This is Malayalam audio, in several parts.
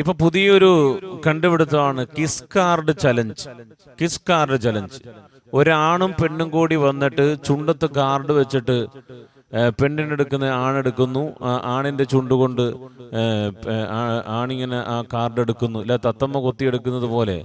ഇപ്പൊ പുതിയൊരു കണ്ടുപിടുത്തമാണ് kiss card challenge kiss card challenge ഒരാണും പെണ്ണും കൂടി വന്നിട്ട് ചുണ്ടത്ത് കാർഡ് വെച്ചിട്ട് പെണ്ണിനെടുക്കുന്ന ആണെടുക്കുന്നു ആണിന്റെ ചുണ്ടുകൊണ്ട് കൊണ്ട് ആണിങ്ങനെ ആ കാർഡ് എടുക്കുന്നു. ഇല്ല തത്തമ്മ കൊത്തിയെടുക്കുന്നത് പോലെ.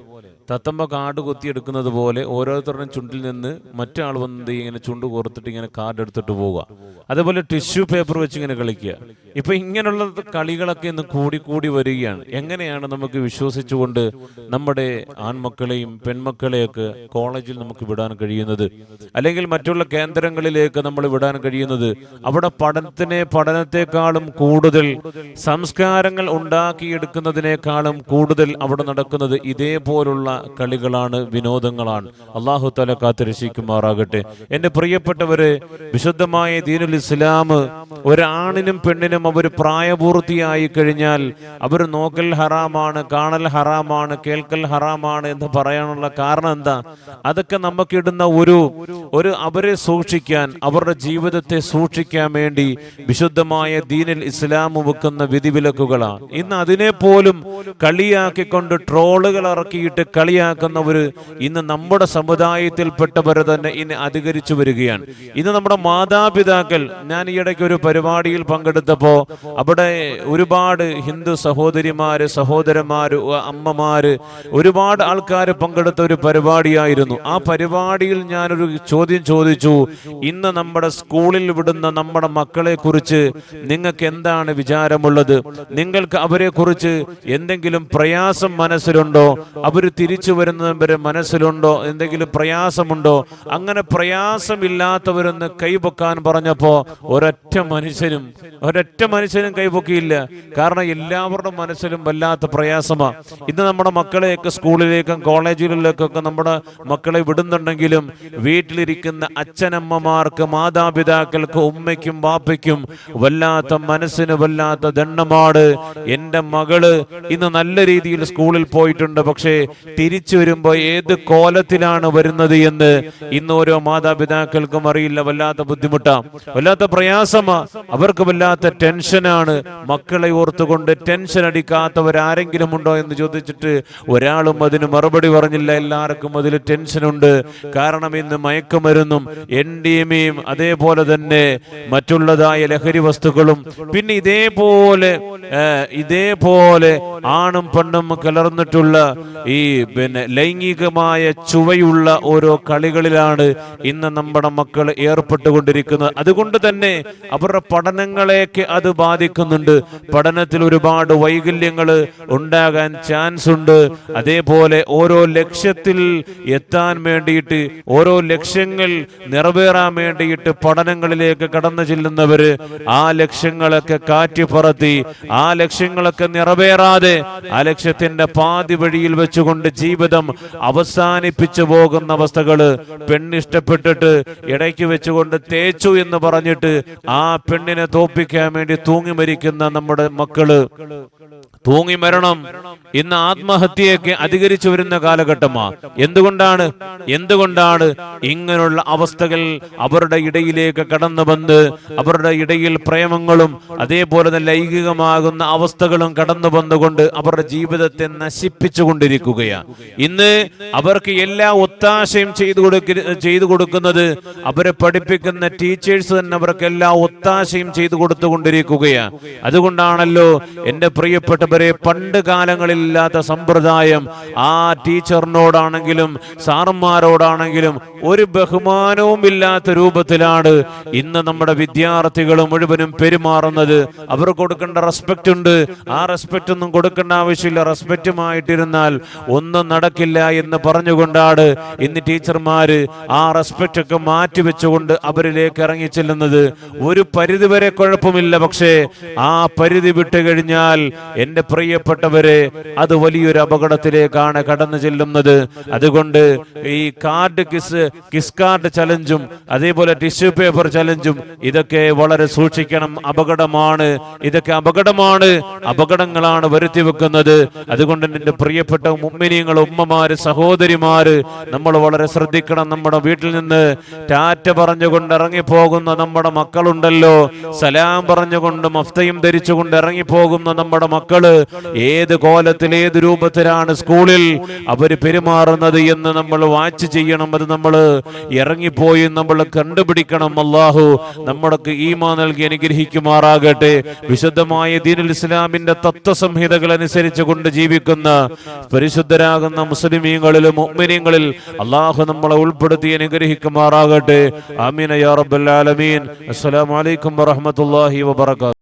തത്തമ്മ കാർഡ് കൊത്തിയെടുക്കുന്നത് പോലെ ഓരോരുത്തരുടെയും ചുണ്ടിൽ നിന്ന് മറ്റാൾ വന്നത് ഇങ്ങനെ ചുണ്ട് കോർത്തിട്ട് ഇങ്ങനെ കാർഡ് എടുത്തിട്ട് പോവുക. അതേപോലെ ടിഷ്യൂ പേപ്പർ വെച്ച് ഇങ്ങനെ കളിക്കുക. ഇപ്പൊ ഇങ്ങനെയുള്ള കളികളൊക്കെ ഇന്ന് കൂടി കൂടി വരികയാണ്. എങ്ങനെയാണ് നമുക്ക് വിശ്വസിച്ചുകൊണ്ട് നമ്മുടെ ആൺമക്കളെയും പെൺമക്കളെയൊക്കെ കോളേജിൽ നമുക്ക് വിടാൻ കഴിയുന്നത്? അല്ലെങ്കിൽ മറ്റുള്ള കേന്ദ്രങ്ങളിലേക്ക് നമ്മൾ വിടാൻ കഴിയുന്നത്? അവിടെ പഠനത്തിനെ പഠനത്തെക്കാളും കൂടുതൽ സംസ്കാരങ്ങൾ ഉണ്ടാക്കിയെടുക്കുന്നതിനേക്കാളും കൂടുതൽ അവിടെ നടക്കുന്നത് ഇതേപോലുള്ള കളികളാണ് വിനോദങ്ങളാണ്. അള്ളാഹു തല കാത്തിരക്ഷിക്കുമാറാകട്ടെ. എന്റെ പ്രിയപ്പെട്ടവര് വിശുദ്ധമായ ദീനുൽ ഇസ്ലാം ഒരാണിനും പെണ്ണിനും അവർ പ്രായപൂർത്തിയായി കഴിഞ്ഞാൽ അവർ നോക്കൽ ഹറാമാണ് കാണൽ ഹറാമാണ് കേൾക്കൽ ഹറാമാണ് എന്ന് പറയാനുള്ള കാരണം എന്താ? അതൊക്കെ നമുക്കിടുന്ന ഒരു ഒരു അവരെ സൂക്ഷിക്കാൻ അവരുടെ ജീവിതത്തെ സൂക്ഷിക്കാൻ വേണ്ടി വിശുദ്ധമായ ദീനിൽ ഇസ്ലാം വെക്കുന്ന വിധിവിലക്കുകളാണ്. ഇന്ന് അതിനെ പോലും കളിയാക്കിക്കൊണ്ട് ട്രോളുകൾ ഇറക്കിയിട്ട് കളിയാക്കുന്നവര് ഇന്ന് നമ്മുടെ സമുദായത്തിൽപ്പെട്ടവർ തന്നെ ഇന്ന് അധികരിച്ചു വരികയാണ്. ഇന്ന് നമ്മുടെ മാതാപിതാക്കൾ ഞാൻ ഈ ഇടയ്ക്ക് ഒരു പരിപാടിയിൽ പങ്കെടുത്തപ്പോ അവിടെ ഒരുപാട് ഹിന്ദു സഹോദരിമാര് സഹോദരന്മാര് അമ്മമാര് ഒരുപാട് ആൾക്കാർ പങ്കെടുത്ത ഒരു പരിപാടിയായിരുന്നു. ആ പരിപാടിയിൽ ഞാനൊരു ചോദ്യം ചോദിച്ചു. ഇന്ന് നമ്മുടെ സ്കൂളിൽ വിടുന്ന നമ്മുടെ മക്കളെ കുറിച്ച് നിങ്ങൾക്ക് എന്താണ് വിചാരമുള്ളത്? നിങ്ങൾക്ക് അവരെ കുറിച്ച് എന്തെങ്കിലും പ്രയാസം മനസ്സിലുണ്ടോ? അവർ തിരിച്ചു വരുന്നവരെ മനസ്സിലുണ്ടോ? എന്തെങ്കിലും പ്രയാസമുണ്ടോ? അങ്ങനെ പ്രയാസമില്ലാത്തവരൊന്ന് കൈപൊക്കാൻ പറഞ്ഞപ്പോ ഒരൊറ്റ മനുഷ്യനും ഒരൊറ്റ മനുഷ്യനും കൈപൊക്കിയില്ല. കാരണം എല്ലാവരുടെ മനസ്സിലും വല്ലാത്ത പ്രയാസമാണ് ഇന്ന് നമ്മുടെ മക്കളെയൊക്കെ സ്കൂളിലേക്കും കോളേജുകളിലേക്കൊക്കെ നമ്മുടെ മക്കളെ വിടുന്നുണ്ടെങ്കിലും വീട്ടിലിരിക്കുന്ന അച്ഛനമ്മമാർക്ക് മാതാപിതാക്കൾക്ക് ഉമ്മയ്ക്കും വാപ്പയ്ക്കും വല്ലാത്ത മനസ്സിന് വല്ലാത്ത ദണ്ണമാട് എന്റെ മകൾ ഇന്ന് നല്ല രീതിയിൽ സ്കൂളിൽ പോയിട്ടുണ്ട്. പക്ഷേ തിരിച്ചു വരുമ്പോൾ ഏത് കോലത്തിലാണ് വരുന്നത് എന്ന് ഇന്ന് ഓരോ മാതാപിതാക്കൾക്കും അറിയില്ല. വല്ലാത്ത ബുദ്ധിമുട്ടാ. വല്ലാത്ത പ്രയാസമാ. അവർക്ക് വല്ലാത്ത ടെൻഷനാണ്. മക്കളെ ഓർത്തുകൊണ്ട് ടെൻഷൻ അടിക്കാത്തവരാരെങ്കിലും ഉണ്ടോ എന്ന് ചോദിച്ചിട്ട് ഒരാളും അതിന് മറുപടി പറഞ്ഞില്ല. എല്ലാവർക്കും അതിൽ ടെൻഷനുണ്ട്. കാരണം ഇന്ന് മയക്കുമരുന്നും എൻ ഡി എമ്മയും അതേപോലെ തന്നെ മറ്റുള്ളതായ ലഹരി വസ്തുക്കളും പിന്നെ ഇതേപോലെ ഇതേപോലെ ആണും പെണ്ണും കലർന്നിട്ടുള്ള ഈ പിന്നെ ലൈംഗികമായ ചുവയുള്ള ഓരോ കളികളിലാണ് ഇന്ന് നമ്മുടെ മക്കൾ ഏർപ്പെട്ടുകൊണ്ടിരിക്കുന്നത്. അതുകൊണ്ട് തന്നെ അവരുടെ പഠനങ്ങളെയൊക്കെ അത് ബാധിക്കുന്നുണ്ട്. പഠനത്തിൽ ഒരുപാട് വൈകല്യങ്ങൾ ഉണ്ടാകാൻ ചാൻസ് ഉണ്ട്. അതേപോലെ ഓരോ ലക്ഷ്യത്തിൽ എത്താൻ വേണ്ടിയിട്ട് ഓരോ ലക്ഷ്യങ്ങൾ നിറവേറാൻ വേണ്ടിയിട്ട് പഠനങ്ങളിലേക്ക് കടന്നു ചെല്ലുന്നവര് ആ ലക്ഷ്യങ്ങളൊക്കെ കാറ്റി പറത്തി ആ ലക്ഷ്യങ്ങളൊക്കെ നിറവേറാതെ ആ ലക്ഷ്യത്തിന്റെ പാതി വഴിയിൽ വെച്ചുകൊണ്ട് ജീവിതം അവസാനിപ്പിച്ചു പോകുന്ന അവസ്ഥകൾ പെണ്ണിഷ്ടപ്പെട്ടിട്ട് ഇടയ്ക്ക് വെച്ചുകൊണ്ട് തേച്ചു എന്ന് പറഞ്ഞിട്ട് ആ പെണ്ണിനെ തോപ്പിക്കാൻ വേണ്ടി തൂങ്ങി മരിക്കുന്ന നമ്മുടെ മക്കൾ. തൂങ്ങി മരണം ഇന്ന് ആത്മഹത്യയൊക്കെ അധികരിച്ചു വരുന്ന കാലഘട്ടമാ. എന്തുകൊണ്ടാണ്? എന്തുകൊണ്ടാണ്? ഇങ്ങനെയുള്ള അവസ്ഥകൾ അവരുടെ ഇടയിലേക്ക് കടന്നു വന്ന് അവരുടെ ഇടയിൽ പ്രേമങ്ങളും അതേപോലെ തന്നെ ലൈംഗികമാകുന്ന അവസ്ഥകളും കടന്നു വന്നുകൊണ്ട് അവരുടെ ജീവിതത്തെ നശിപ്പിച്ചു കൊണ്ടിരിക്കുകയാണ്. ഇന്ന് അവർക്ക് എല്ലാ ഒത്താശയും ചെയ്തു കൊടുക്ക ചെയ്തു കൊടുക്കുന്നത് അവരെ പഠിപ്പിക്കുന്ന ടീച്ചേഴ്സ് തന്നെ അവർക്ക് എല്ലാ ഒത്താശയും ചെയ്തു കൊടുത്തുകൊണ്ടിരിക്കുകയാണ്. അതുകൊണ്ടാണല്ലോ എന്റെ പ്രിയപ്പെട്ടവരെ പണ്ട് കാലങ്ങളില്ലാത്ത സമ്പ്രദായം ആ ടീച്ചറിനോടാണെങ്കിലും സാറന്മാരോടാണെങ്കിലും ഒരു ബഹുമാനവും ഇല്ലാത്ത രൂപത്തിലാണ് ഇന്ന് നമ്മുടെ വിദ്യാർത്ഥികൾ മുഴുവനും പെരുമാറുന്നത്. അവർ കൊടുക്കേണ്ട റെസ്പെക്റ്റ് ഉണ്ട്. ആ റെസ്പെക്റ്റ് ഒന്നും കൊടുക്കേണ്ട ആവശ്യമില്ല. റെസ്പെക്റ്റുമായിട്ടിരുന്നാൽ ഒന്നും നടക്കില്ല എന്ന് പറഞ്ഞുകൊണ്ടാണ് ഇന്ന് ടീച്ചർമാര് ആ റെസ്പെക്റ്റ് ഒക്കെ മാറ്റിവെച്ചുകൊണ്ട് അവരിലേക്ക് ഇറങ്ങി ചെല്ലുന്നത്. ഒരു പരിധി വരെ കുഴപ്പമില്ല പക്ഷേ ആ പരിധി വിട്ടു കഴിഞ്ഞാൽ എന്റെ പ്രിയപ്പെട്ടവരെ അത് വലിയൊരു അപകടത്തിലേക്കാണ് കടന്നു ചെല്ലുന്നത്. അതുകൊണ്ട് ഈ കാർഡ് കിസ് കിസ് കാർഡ് ചലഞ്ചും അതേപോലെ ടിഷ്യൂ പേപ്പർ ചലഞ്ചും ഇതൊക്കെ വളരെ സൂക്ഷിക്കണം. അപകടമാണ്. ഇതൊക്കെ അപകടമാണ്. അപകടങ്ങളാണ് വരുത്തി വെക്കുന്നത് അതുകൊണ്ട് എന്റെ പ്രിയപ്പെട്ട മുമ്മിനിയങ്ങൾ മുഅ്മിനീങ്ങൾ ഉമ്മമാര് സഹോദരിമാര് നമ്മൾ വളരെ ശ്രദ്ധിക്കണം. നമ്മുടെ വീട്ടിൽ നിന്ന് ടാറ്റ പറഞ്ഞുകൊണ്ട് ഇറങ്ങിപ്പോകുന്ന നമ്മുടെ മക്കളുണ്ടല്ലോ. സലാം പറഞ്ഞുകൊണ്ട് മഫ്തയും ധരിച്ചുകൊണ്ട് ഇറങ്ങിപ്പോകുന്ന നമ്മുടെ മക്കൾ ഏത് കോലത്തിൽ ഏത് രൂപത്തിലാണ് സ്കൂളിൽ അവർ പെരുമാറുന്നത് എന്ന് നമ്മൾ വാച്ച് ചെയ്യണം. അത് നമ്മൾ ഇറങ്ങിപ്പോയി നമ്മൾ കണ്ടുപിടിക്കണം. അള്ളാഹു നമ്മൾക്ക് ഈമാ നൽകി അനുഗ്രഹിക്കുമാറാകട്ടെ. വിശുദ്ധമായ ദീനുൽ ഇസ്ലാമിന്റെ തത്വസംഹിതകൾ അനുസരിച്ച് കൊണ്ട് ജീവിക്കുന്ന പരിശുദ്ധരാകുന്ന മുസ്ലിമീങ്ങളിലും ഉമ്മിനീങ്ങളിൽ അള്ളാഹു നമ്മളെ ഉൾപ്പെടുത്തി അനുഗ്രഹിക്കുമാറാകട്ടെ. അമീൻ യാ റബ്ബൽ ആലമീൻ. അസ്സലാമു അലൈക്കും വറഹ്മത്തുള്ളാഹി വബറകാതുഹു.